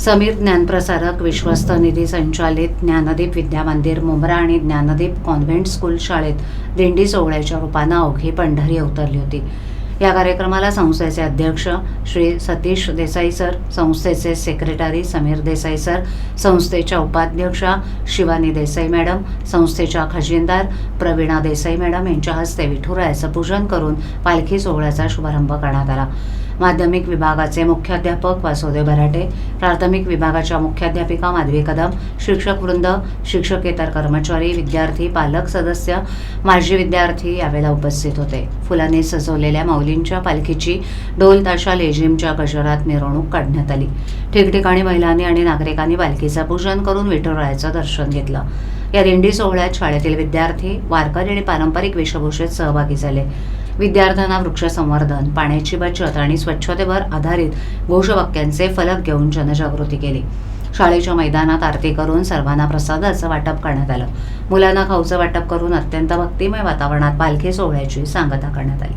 समीर ज्ञानप्रसारक विश्वस्त निधी संचालित ज्ञानदीप विद्या मंदिर मुंब्रा आणि ज्ञानदीप कॉन्व्हेंट स्कूल शाळेत दिंडी सोहळ्याच्या रूपानं अवघी पंढरी अवतरली होती. या कार्यक्रमाला संस्थेचे अध्यक्ष श्री सतीश देसाई सर संस्थेचे सेक्रेटरी समीर देसाई सर संस्थेच्या उपाध्यक्षा शिवानी देसाई मॅडम संस्थेच्या खजिनदार प्रवीणा देसाई मॅडम यांच्या हस्ते विठुरायाचं पूजन करून पालखी सोहळ्याचा शुभारंभ करण्यात आला. माध्यमिक विभागाचे मुख्याध्यापक वासुदेव बराटे प्राथमिक विभागाच्या मुख्याध्यापिका माधवी कदम शिक्षक वृंद शिक्षकेतर कर्मचारी विद्यार्थी पालक सदस्य माजी विद्यार्थी यावेळेला उपस्थित होते. फुलांनी सजवलेल्या माऊलींच्या पालखीची ढोल ताशा लेझिमच्या गजरात मिरवणूक काढण्यात आली. ठिकठिकाणी महिलांनी आणि नागरिकांनी पालखीचं पूजन करून विठुरायाचं दर्शन घेतलं. या दिंडी सोहळ्यात शाळेतील विद्यार्थी वारकरी आणि पारंपरिक वेशभूषेत सहभागी झाले. विद्यार्थ्यांना वृक्ष संवर्धन पाण्याची बचत आणि स्वच्छतेवर आधारित घोषवाक्यांचे फलक घेऊन जनजागृती केली. शाळेच्या मैदानात आरती करून सर्वांना प्रसादाचं वाटप करण्यात आलं. मुलांना खाऊचं वाटप करून अत्यंत भक्तिमय वातावरणात पालखी सोहळ्याची सांगता करण्यात आली.